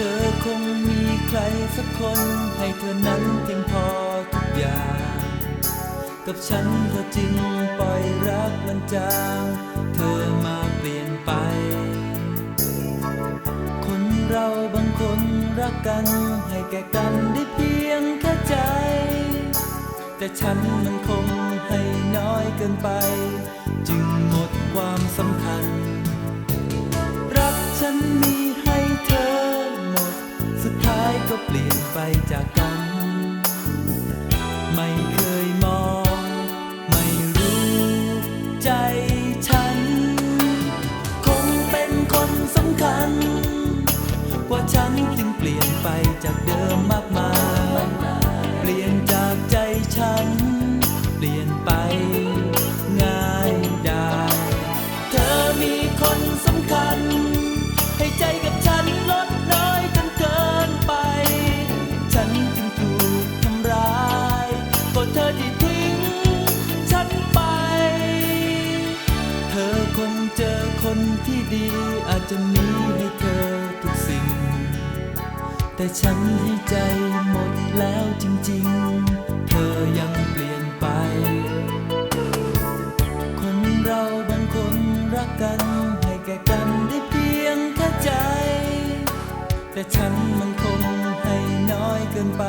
ธอคงมีใครสักคนให้เธอนั้นเพียงพอทุกอย่าง กับฉันเธอจึงปล่อยรักมันจาง เธอมาเปลี่ยนไป รักกันให้แก่กันได้เพียงแค่ใจ แต่ฉันมันคงให้น้อยเกินไป จึงหมดความสำคัญ รักฉันมีให้เธอหมด สุดท้ายก็เปลี่ยนไปจาก เปลี่ยนจากใจฉัน เปลี่ยนไปง่ายได้เธอมีคนสำคัญ ให้ใจกับฉันลดน้อยจนเกินไป ฉันจึงถูกทำร้ายก็เธอที่ทิ้งฉันไป เธอคงเจอคนที่ดีอาจจะมี แต่ฉันให้ใจหมดแล้วจริงๆ เธอยังเปลี่ยนไป คนเราบางคนรักกัน ให้แก่กันได้เพียงแค่ใจ แต่ฉันมันคงให้น้อยเกินไป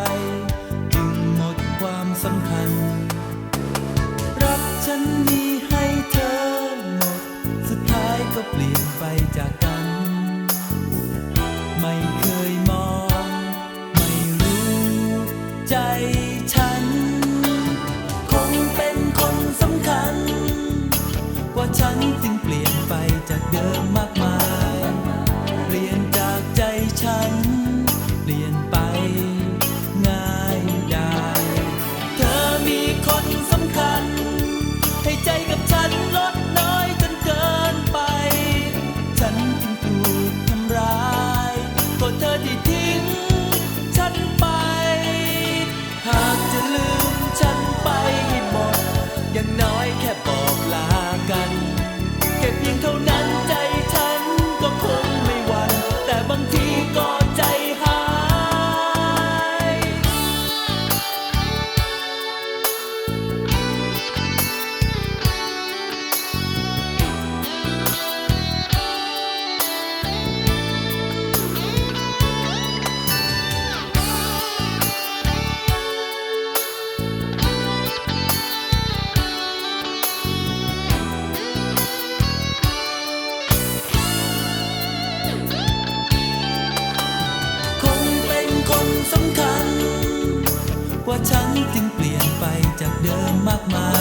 ใจฉัน คงเป็นคนสำคัญกว่าฉันจึงเปลี่ยน บา ว่าฉันจึงเปลี่ยนไปจากเดิมมากมาย